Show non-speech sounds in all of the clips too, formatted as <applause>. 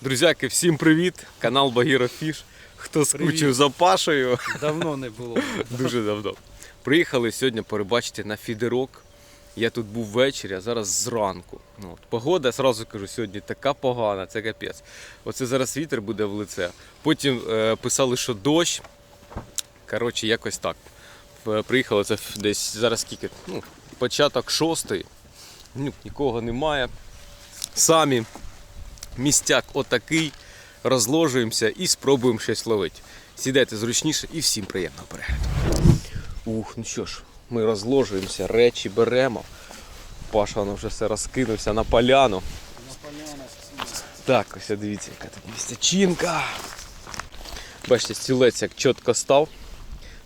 Друзяки, всім привіт! Канал Багіро Фіш. Хто скучив за Пашею, Давно не було. <laughs> дуже давно. Приїхали сьогодні перебачити на фідерок. Я тут був ввечері, а зараз зранку. Ну, от, погода, зразу кажу, сьогодні така погана, це капець. Оце зараз вітер буде в лице. Потім е, писали, що дощ. Коротше, якось так. Е, Приїхали це десь зараз скільки? Ну, початок шостої. Ну, нікого немає. Самі містяк отакий. Розложуємося і спробуємо щось ловити. Сідайте зручніше і всім приємного перегляду. Ух, ну що ж, ми розложуємося, речі беремо. Паша воно вже все розкинувся на поляну. Так, ось дивіться, яка тут містячинка. Бачите, стілець як чітко став.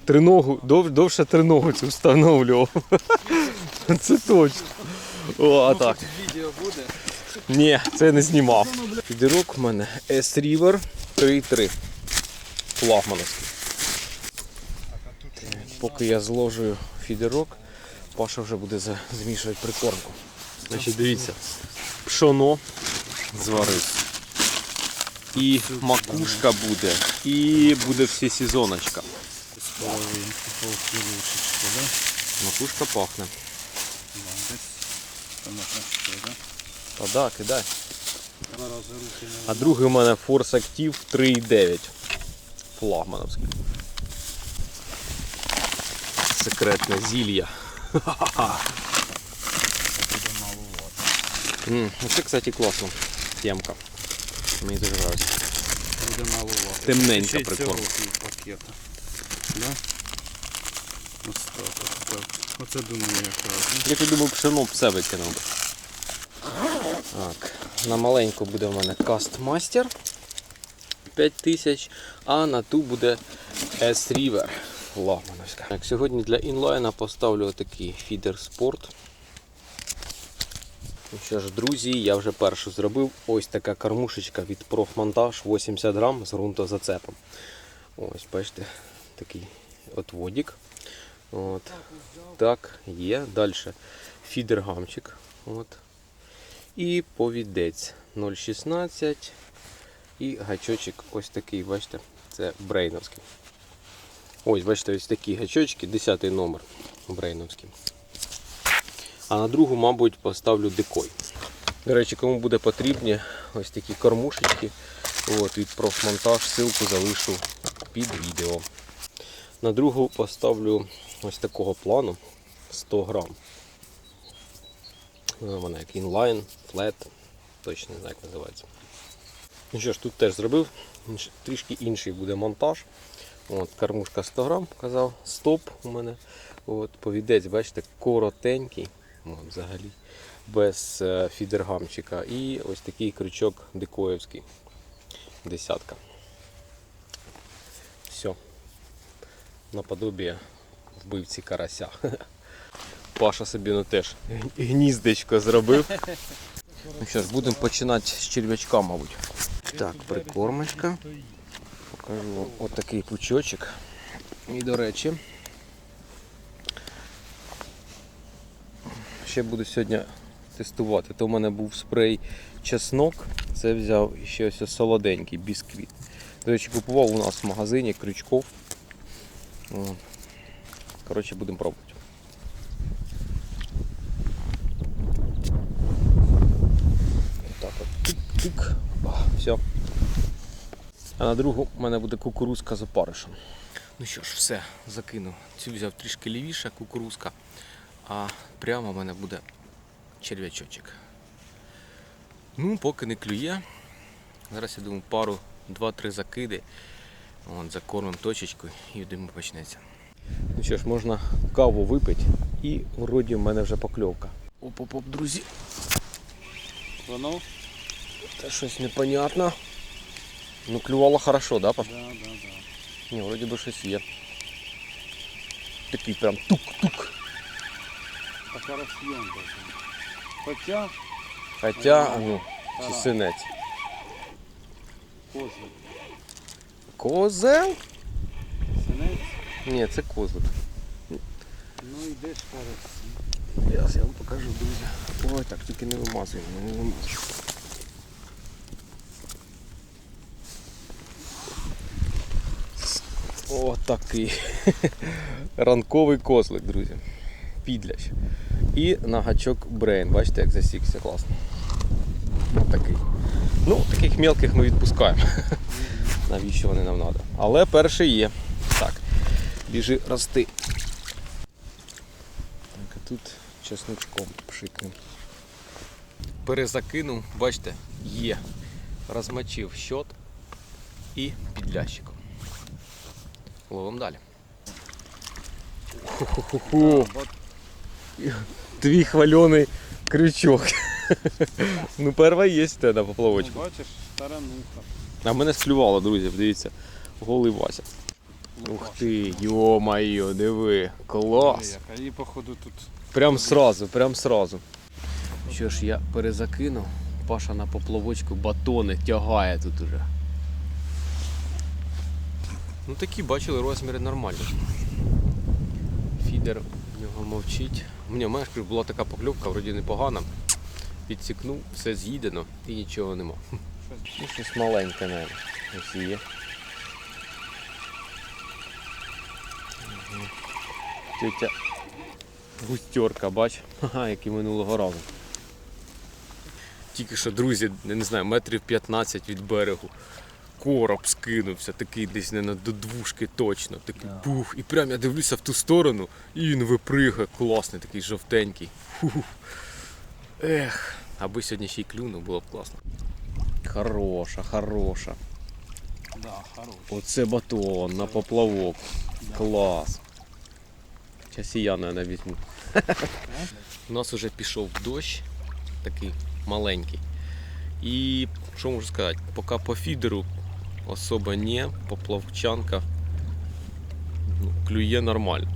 Триногу, дов, довше триногу цю встановлював. <laughs> Це точно. О, а так. Відео буде. Ні, це не знімав. Фідерок у мене S-River 3.3. Флагмановський. Поки я зложую фідерок, Паша вже буде змішувати прикормку. Значить, дивіться, пшоно зварив. І макушка буде, і буде всі сезоночка. Макушка пахне. Десь там? Та да, кидай. А другий у мене Force Active 3.9. Флагмановський. Секретне зілля. ну Це, кстати, класно. Темка. Мені дуже подобається. Буде. Темненька й прикольно. цього пакета. Да? Ось так, ось так. Оце думаю якраз. Я думаю, пшено все викинув. Так, на маленьку буде в мене Castmaster 5000, а на ту буде S-River флагмановська. Так, сьогодні для інлайна поставлю отакий фідер спорт. Ну що ж, друзі, я вже першу зробив. Ось така кормушечка від профмонтаж 80 грам з ґрунтозацепом. Ось, бачите, такий отводик. От. Так, є. Далі фідер-гамчик. От. І повідець 0,16. І гачочок ось такий, бачите, це брейновський. Ось, бачите, ось такі гачочки, 10 номер брейновський. А на другу, мабуть, поставлю декой. До речі, кому буде потрібні ось такі кормушечки. От, від профмонтаж, ссылку залишу під відео. На другу поставлю ось такого плану 100 грам. Е, Вона як інлайн, флет, точно не знаю, як називається. Ну що ж, тут теж зробив, трішки інший буде монтаж. От, кормушка 100 грам, казав, стоп у мене. От, повідець, бачите, коротенький, от, взагалі, без е, фідергамчика. І ось такий крючок дикоївський. Десятка. Все наподобие вбивці карася. <laughs> Паша собі ну теж гніздечко зробив. Ну що ж, будемо починати з черв'ячка, мабуть. Так, прикормочка. Покажу вам отакий пучочок. І до речі, ще буду сьогодні тестувати. То в мене був спрей чеснок, це взяв ще ось солоденький бісквіт. До речі, купував у нас в магазині крючков. Коротше, будемо пробувати. Так Тик-тик. Все. А на другу в мене буде кукурузка з опаришем. Ну що ж, все, закинув. Цю взяв трішки лівіше кукурузка, а прямо в мене буде черв'ячочок. Ну, поки не клює. Зараз я думаю, пару, два-три закиди. От, закормимо точечкою і димо почнеться. Ну що ж, можна каву випити і вроді в мене вже покльовка. Оп-оп-оп, друзі. Воно? Та щось непонятно. Ну клювало хорошо, да, Паш? Да, да, да. Ні, вроді би щось є. Такий прям тук-тук. Така роз'ємка. Хоча Хоча, ну, чи Ага. синець. козир. Козел? Синець, Ні, це козлик. ну йдеш карась. Зараз я вам покажу, друзі. Ой, так тільки не вимазуємо, не вимазуємо. Отакий. Ранковий козлик, друзі. Підлящ. І на гачок брейн. Бачите, як засікся класно. Отакий. Ну, таких мелких ми відпускаємо. Навіщо вони нам треба? Але перший є. Так, біжи рости. Так, а тут чесночком пшикнем. Перезакинув, бачите, є. Розмочив щот і під лящиком. Ловимо далі. Ху-ху-ху. Твій хвалений крючок. ну, перша є в тебе на поплавочку. Ну, бачиш, тарануха. А мене склювало, друзі, дивіться. Голий Вася. Ух ти, йо-майо, диви, клас. А її, походу, тут Прям сразу, прям сразу. Що ж, я перезакинув. Паша на поплавочку батони тягає тут уже. Ну такі бачили розміри нормальні. Фідер в нього мовчить. У мене знаєш, була така покльовка, вроді непогана. Підсікнув, все з'їдено і нічого нема. Ну, щось маленьке, навіть. Ось є. Тетя густерка, бач, <laughs> ага, як і минулого разу. Тільки що, друзі, не знаю, метрів 15 від берегу. Короб скинувся, такий десь не на до двушки точно. Такий бух. І прям я дивлюся в ту сторону, і він випригає, класний, такий жовтенький. Фу. Ех, аби сьогодні ще й клюнув, було б класно. Хороша, хороша. Да, хороший. Оце батон на поплавок. Клас. Зараз і я, наверное, візьму. <laughs> У нас вже пішов дощ, такий маленький. І що можу сказати, поки по фідеру особо не, поплавчанка ну, клює нормально.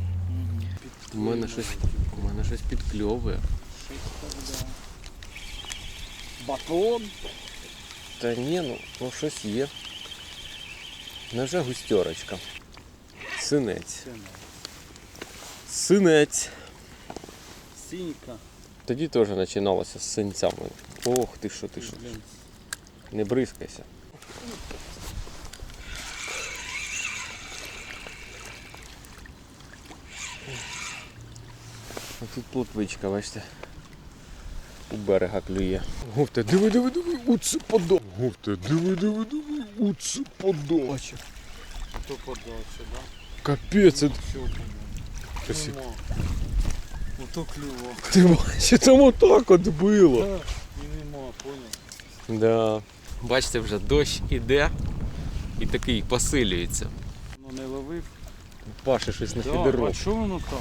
У мене щось, у мене щось підкльовує. Батон. Та ні, ну, ну щось є. Невже густерочка. Синець. Синець. Сінька. Тоді теж починалося з синцями. Ох ти що, ти що. Не бризкайся. Тут плотвичка, бачите. У берега клює. Гуфте, диви, диви, диви, оце подо. Гуфте, диви, диви, диви, оце подача. То подальше, да? Капець, це... Ото клюво. ти бачиш, там отак от було. Так, і нема, поняв. Да. Бачите, вже дощ іде і такий посилюється. Ну не ловив. Паше щось на Да, фідерок. а чого воно так?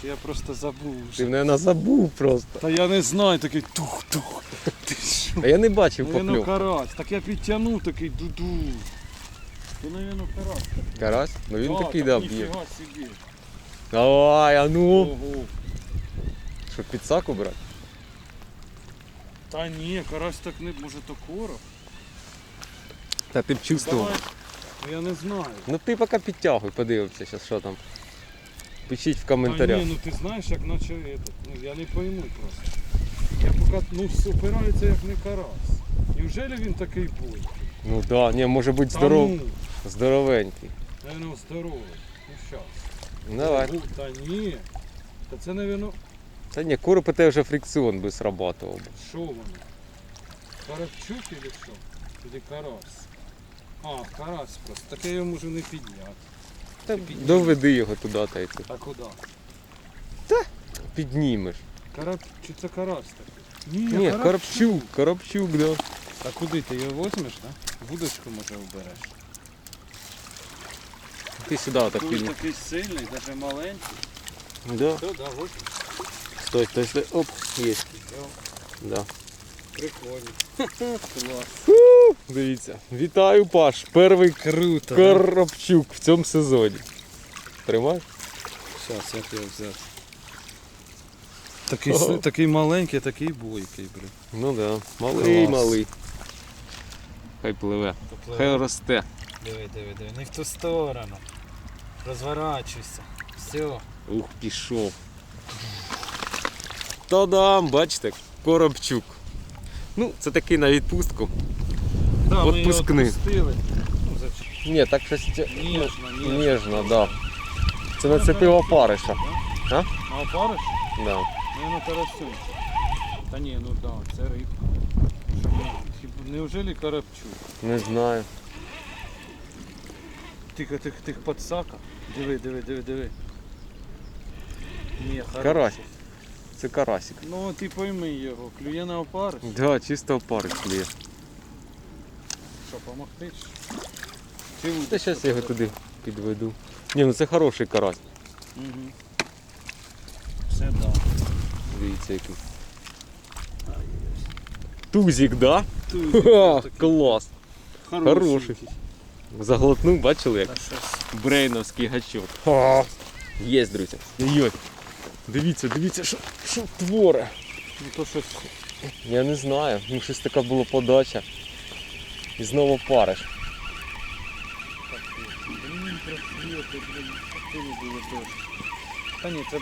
Чи я просто забув вже? Ти, мене забув просто. Та я не знаю, такий тух-тух. Ти що? А я не бачив Навірно, покльовку. карась. Так я підтягнув такий дуду. То, навірно, карась. Карась? Ну він такий так да б'є. ніфіга собі. Давай, а ну. Ого. Що, підсаку брати? Та ні, карась так не, може то короб. Та ти б чувствував. Давай. Ну я не знаю. Ну ти поки підтягуй, подивимося зараз, що там. Пишіть в Та коментарях. ні, ну ти знаєш, як наче этот, ну я не пойму просто. Я поки, ну опирається як не карась. Неужели він такий буй? Ну да, ні, може бути здоров... ну, здоровенький. Наверно, здоровий. Ну щас. Давай. Гу- Та ні. Та це, напевно, Та ні, короб у тебе вже фрикціон би срабатував. що воно? Карапчук или що? Или карась? А, карась просто. Таке я можу не підняти. Та доведи його туди та й. А куди? Піднімеш. Карап... Чи це карась такий? Ні, Ні, карапчук. коробчук, коробчук, да. А куди ти його візьмеш, так? Вудочку може вбереш. Ти сюди так Він підніми. такий сильний, навіть маленький. Да. Все, да, ось. Стой, стой, стой. Оп, є. Да. Прикольно. <laughs> Клас. Дивіться. Вітаю, Паш. Перший Круто. коробчук в цьому сезоні. Тримай. Зараз, як його взяти? Такий, Ого. такий маленький, такий бойкий, блін. Ну да. Малий, Клас. малий. Хай пливе. Хай росте. Диви, диви, диви, не в ту сторону. Розворачуйся. Все. Ух, пішов. Та-дам, бачите, коробчук. Ну, це такий на відпустку. Да. Ми його відпустили. Ну? Ні, так щось тя- Ніжно, ну, ніжно. ніжно, да. Це нацепило париша. А? Опариш? Да. Ну, на карасю. Та ні, ну да, це рибка. Що ми- Неужели карапчук? Не знаю. Тихо, тих, тих подсака. Диви, диви, диви, диви. Ні, хороший. Карась. Це карасик. Ну ти пойми його, клює на опариш. Да, чисто опариш кліє. Що, помогти? чи? Та зараз я його туди підведу. Ні, ну це хороший карась. Угу. Все да. Дивіться який. Тузик, да? Тузик Ха, такий. клас. Хороший. Заглотнув, бачили як? Та. Брейновський гачок. Є, друзі. Йой. Дивіться, дивіться, що, що творе. Ну то щось. Я не знаю. Ну щось така була подача. І знову париш. Та ні, це.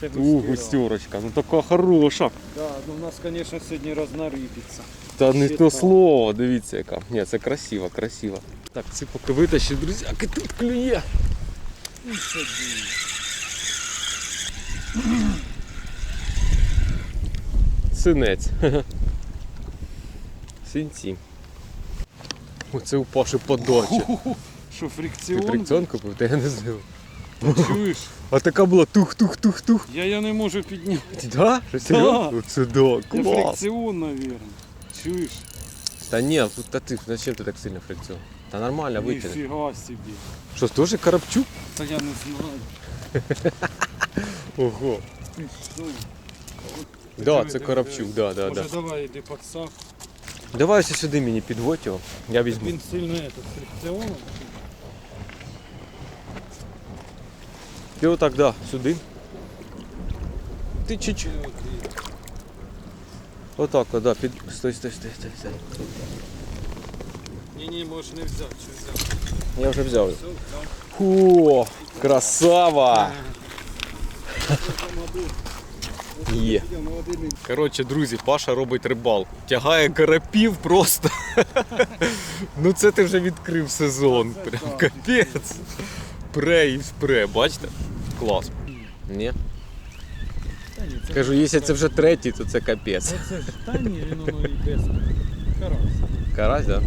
Це У, густерочка, ну така хороша. Да, ну у нас, звісно, сьогодні рознарибиться. Та не Ще то слово, дивіться яка. Ні, це красиво, красиво. Так, ці поки витащу, друзі, а тут клює. Ну. Синець. Синці. Оце у Паші подача. <laughs> Що, Ти фрикціон? фрикціон купив, та я не знаю. Чуєш? А така була тух-тух-тух-тух. Я, я не можу підняти. Да? Що серйозно? Оце да, Це клас. фрикціон, мабуть. Чуєш? Та ні, тут та ти, зачем ти так сильно фрикціон? Та нормально витягни. Ніфіга собі. Що, теж Карапчук? Та я не знаю. Ого. Ти що? Да, це Карапчук, диви. да, да, Може давай йди сак. Давай ось сюди мені підводь його, я візьму. Він сильно этот, фрикціоном. Ти отак, да, сюди. Ти чуть-чуть. Отак, о, да, під... Стой, стой, стой, стой, стой. Ні, ні, можеш не взяти, що взяти. Я вже взяв. Все, взяв. О, красава! <laughs> Є. Коротше, друзі, Паша робить рибалку. Тягає карапів просто. ну це ти вже відкрив сезон. Прям капець. Пре і спре, бачите? Клас. Ні. Кажу, якщо це вже третій, то це капець. Ж та ні, він воно і без. Карась. Карась, так?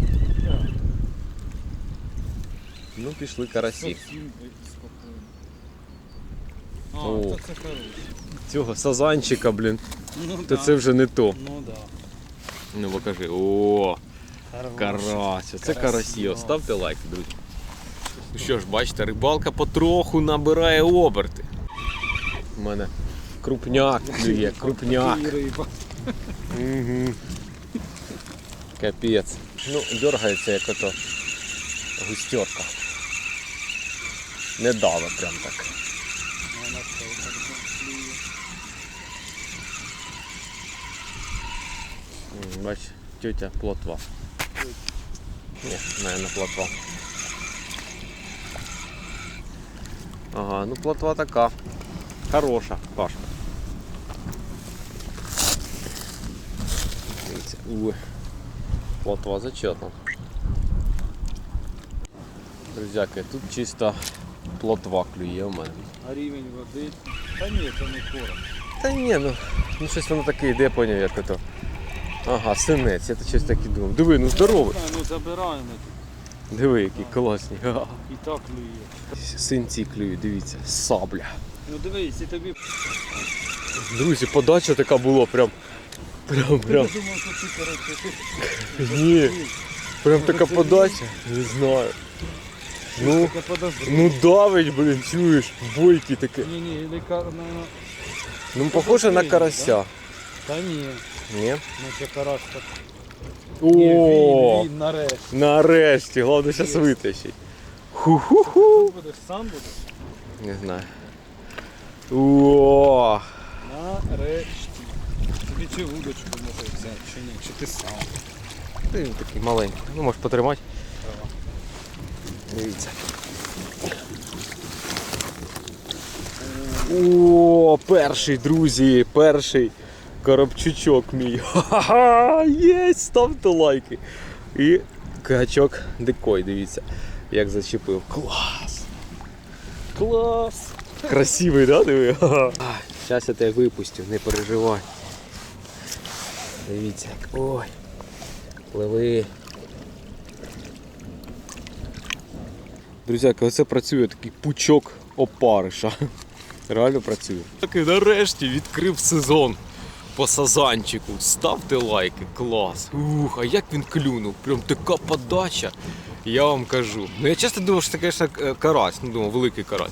Ну, пішли карасі. О. це хороше. Цього сазанчика, блін, Ну, то да. це вже не то. Ну да. Ну покажи. О, карась. Це Красиво. карасі. Ставте лайк, друзі. Ну що ж, бачите, рибалка потроху набирає оберти. У мене крупняк клює, крупняк. Угу. Капець. Ну, дергається як ото густерка. Не дало прям так. Вона що, так клює. М, Бач, тетя плотва. Ні, наверное, плотва. Ага, ну плотва така. Хороша, Пашка. Дивіться, Ой. Плотва зачетна. Друзяки, тут чисто плотва клює у мене. А рівень води. Та ні, це не короб. Та ні, ну, ну щось воно таке йде, поняв, як ото. Ага, синець, я то щось так і думав. Диви, ну здоровий. Ну забираємо. Диви, які класні. Га. І так клює. <laughs> Синці клюють, дивіться, сабля. Ну дивись, і тобі Друзі, подача така була прям. Прям, прям. <laughs> Ні. Прям така подача. Не знаю. Ну, ну давить, блін, чуєш, бойки таке. Ні, ні, лікар. Ну, похоже на карася. Та ні, Ні? ну це карась так. О, він, він, нарешті. нарешті, головне зараз витащить. Ху-ху-ху. Будеш сам будеш? Не знаю. О, Нарешті. Тобі цю вудочку може взяти чи ні? Чи ти сам? Ти він такий маленький. Ну, можеш потримати. Дивіться. О, перший, друзі, перший коробчучок мій. Ха-ха, є, ставте лайки. І Гачок дикой, дивіться, як зачепив. Клас! Клас! Красивий, да, диви? Зараз я тебе випустю, не переживай. Дивіться. Ой. Пливи. Друзяки, оце працює такий пучок опариша. Реально працює. Так і нарешті відкрив сезон по сазанчику. Ставте лайки, клас. Ух, а як він клюнув? Прям така подача. Я вам кажу. Ну я часто думав, що це, звісно, карась, ну думав, великий карась.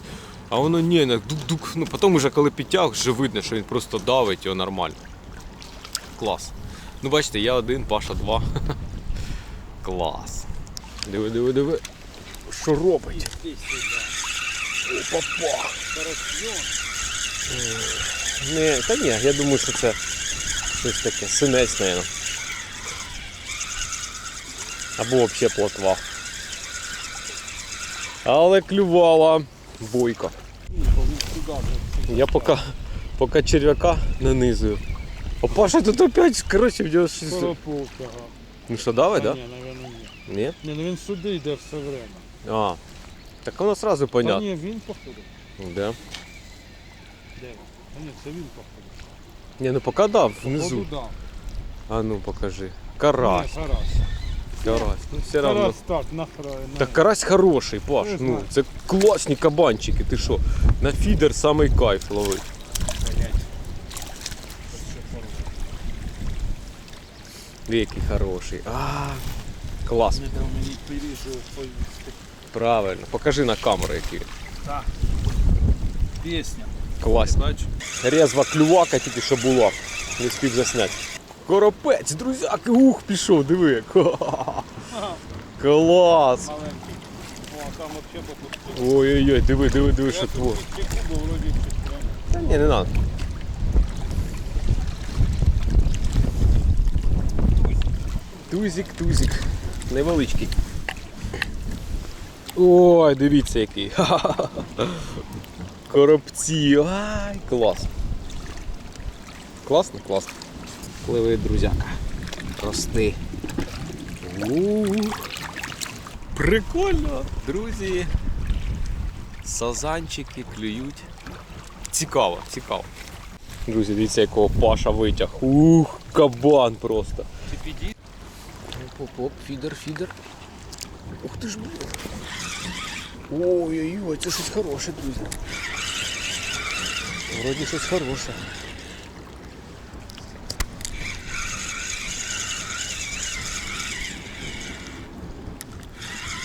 А воно ні, не дук-дук. Ну потім вже коли підтяг, вже видно, що він просто давить його нормально. Клас. Ну бачите, я один, Паша два. <laughs> Клас. Диви, диви, диви. Що робить? Опа-па. Не, та ні, я думаю, що це щось таке, синець, мабуть. Або взагалі плотва. Але клювала бойко. Я поки, поки черв'яка нанизую. О, Паша, тут опять, коротше, в нього щось. Коропов. Ну що, давай, Та да? Ні, напевно, ні. Ні? Ні, ну він сюди йде все время. А. Так воно Та понятно. ні, він походу. Да. Де він? Ні, це він походу. Ні, ну поки дав Походу, внизу. да. А ну покажи. Карась. Ні, Карась. Карась. Ну все равно. Так, на хра- на- Так карась хороший, Паш. Ну, знаю. це класні кабанчики, ти що? На фідер самий кайф ловить. Блядь. Диви, який хороший. А, клас. Мені пиріжу. Правильно. Покажи на камеру, який. Так. Пісня. Бачиш? Резва клювака тільки що була. Не спів засняти. Коропець, друзяки, ух, пішов, диви. <laughs> Клас. Ой-ой-ой, диви, диви, диви, що прямо. Та ні, не надо. Тузик, тузик. Невеличкий. Ой, дивіться який. <laughs> Коробці. Ай, клас. Класно, класно. Пливи, друзяка. Рости. Прикольно, друзі. Сазанчики клюють. Цікаво, цікаво. Друзі, дивіться, якого Паша витяг. Ух, кабан просто. Ти підійди. Оп-оп, фідер, фідер. Ух ти ж блін. Ой-ой-ой, це щось хороше, друзі. Вроді щось хороше.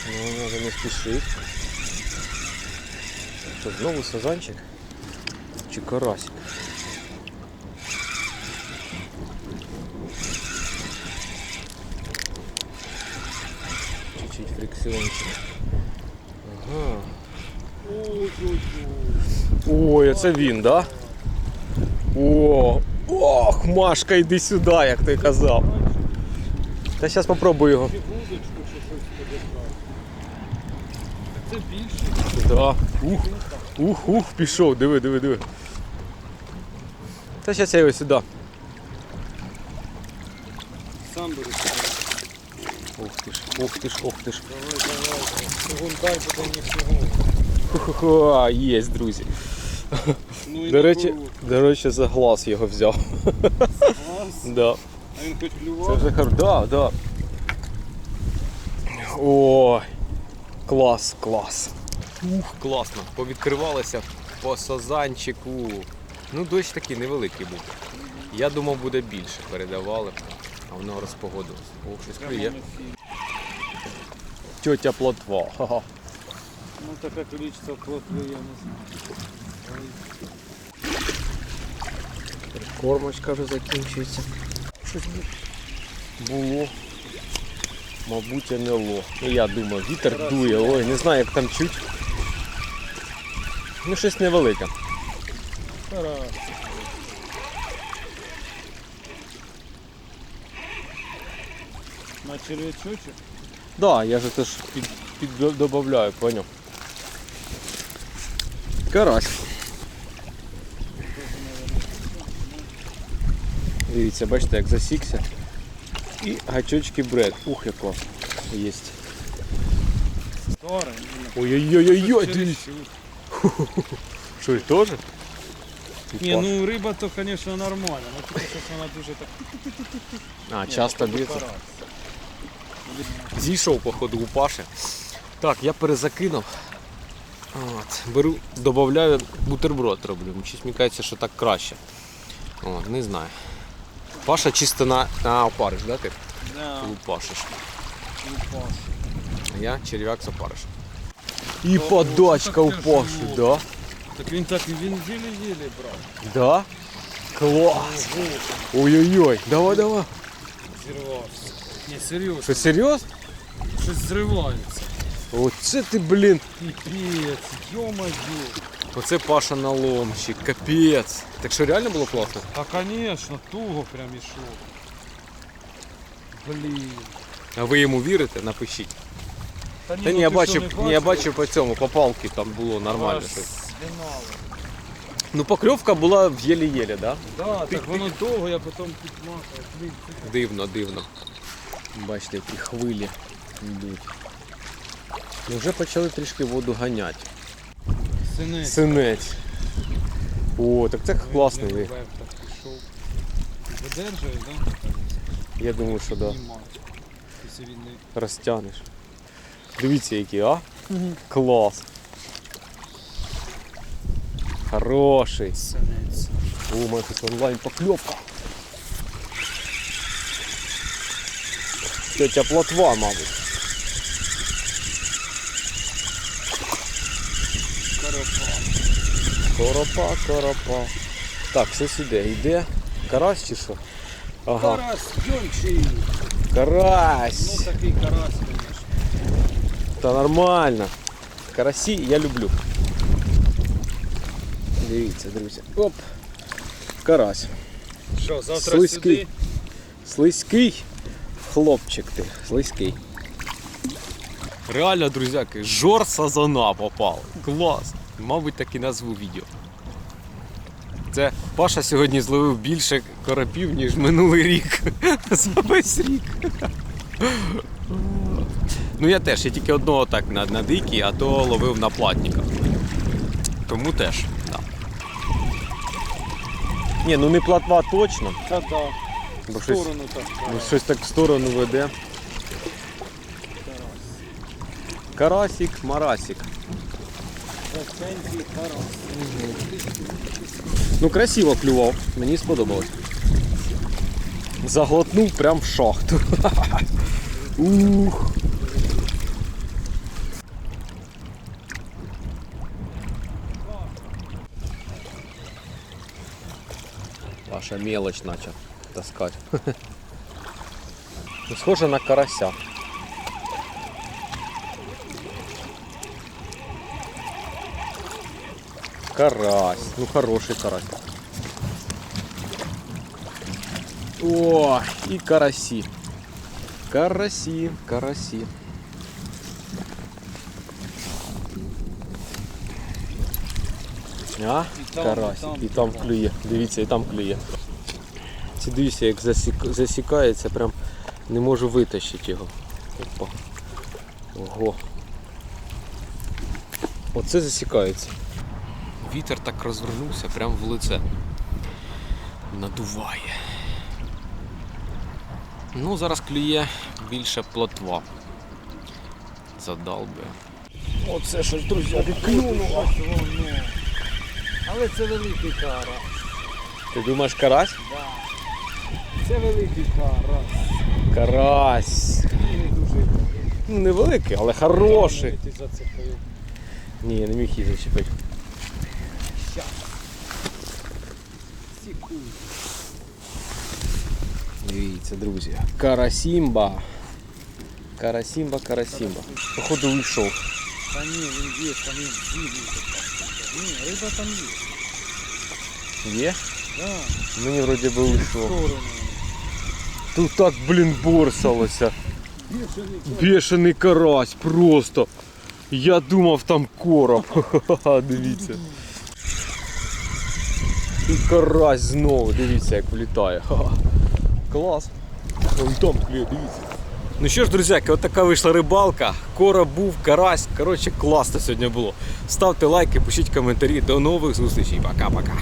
Ну, треба не спішити. Що, знову сазанчик? Чи карасик? Чуть-чуть фрикціончик. Ага. Ой, це він, да? О, ох, Машка, йди сюди, як ти казав. Та зараз попробую його. Це більше. Да. Ух, ух, ух, пішов, диви, диви, диви. Та зараз я його сюди. Сам беру. Ух ти ж, ух ти ж, ух ти ж. Давай, давай. Сигунтай, потім не сигун. Хо-хо-хо, є, друзі. Ну і До речі, пору. до речі, за глаз його взяв. Клас. Да. А він хоч Це клював. вже хар... Да, да. Ой, клас, клас. Ух, класно. Повідкривалося по сазанчику. Ну, дощ такий невеликий був. Я думав, буде більше передавали, а воно розпогодилося. Ох, щось клює. Тьотя плотва. Ха-ха. Ну таке количество плотви я не знаю. Кормочка вже закінчується. Щось було. Мабуть, НЛО. Ну я думаю, вітер дує, ой, не знаю, як там чуть. Ну, щось невелике. На червячочок? Да, я же теж під, під добавляю, поняв. Карась. Дивіться, бачите, як засікся. І гачочки бред. Ух, як класно. є. Старий. Ой-ой-ой-ой, дивіться. Що, і теж? Ні, ну риба то, звісно, нормальна, ну тільки щось вона дуже так. А, часто б'ється. Зійшов, походу, у Паші. Так, я перезакинув. От, беру, додаю бутерброд роблю. Щось мені кажеться, що так краще. От, не знаю. Паша чисто на, на опариш, да, ти? Да, Лупашиш. лупаш. А я черв'як з опариш. І О, подачка о, у так Паші, тяжело. да? Так він так, він єлі-єлі брав. Да? Клас! Ого, Ой-ой-ой, давай, давай. зірвався. Ні, серйозно. Що, серйозно? Щось зривається. Оце ти, блін. Піпець, йо-моє. Оце Паша наломщик, капець. Так що реально було класно? Та, звісно, туго прям ішов. Блін. А ви йому вірите? Напишіть. Та, Та ну ні, я ти бачив, не ні, я бачив? по цьому, по палки там було нормально. Аж щось. Ну покльовка була в єлі-єлі, да? Да, так воно довго, я потім підмахав. Блін, це Дивно, дивно. Бачите, які хвилі йдуть. Ну, вже почали трішки воду ганяти. Синець. Синець. О, так це класний так. Видержує, да? Я думаю, що да. Він не... Розтягнеш. Дивіться, які, а? Клас. Хороший. Синець. О, у мене тут онлайн покльовка. Тетя плотва, мабуть. Коропа, коропа. Так, все сюди. Йде. Карась чи що? Ага. Карась, йончий. Карась. Ну такий карась, звісно. Та нормально. Карасі я люблю. Дивіться, друзі. Оп. Карась. Що, завтра Слизький. сюди? Слизький хлопчик ти, слизький. Реально, друзяки, жор сазана попав. Клас. Мабуть, так і назву відео. Це Паша сьогодні зловив більше коропів, ніж минулий рік. <laughs> За весь рік. Ну я теж, я тільки одного так на, на дикій, а то ловив на платника. Тому теж. Да. Ні, ну не платва точно. Та да. Бо щось, сторону так. бо щось так в сторону веде. Карасик, марасик. Ну красиво клював, мені сподобалось. Заглотнув прям в шахту. <laughs> Ух. Ваша мелочь начал таскать. <laughs> Схоже на карася. Карась. Ну хороший карась. О, и караси. Караси, караси. А? Карась. і там клює. Дивіться, і там клює. Ці дивіться, як засік... засікається, прям не можу витащити його. Опа. Ого. Оце засікається. Вітер так розвернувся прямо в лице. Надуває. Ну, зараз клює більше плотва. Задалбує. Оце щось, друзі, клюнуло. Але це великий карась. Ти думаєш карась? Да. Це великий карась. Карась. Не дуже Ну, невеликий, але хороший. Ні, я не міг її зачепити. Дивіться, друзі. Карасімба. Карасімба, карасімба. Походу уйшов. Та ні, він є, там він дивиться. Ні, риба там є. Є? Да. Мені вроді би В уйшов. сторону. Тут так, блін, борсалося. Бішений Бешений карась, просто. Я думав там короб. Ха-ха-ха, <laughs> Дивіться. І карась знову, дивіться, як влітає. Ха-ха. Клас. Вон там клює, дивіться. Ну що ж, друзяки, от така вийшла рибалка. Кора був, карась. Коротше, класно сьогодні було. Ставте лайки, пишіть коментарі. До нових зустрічей. Пока-пока.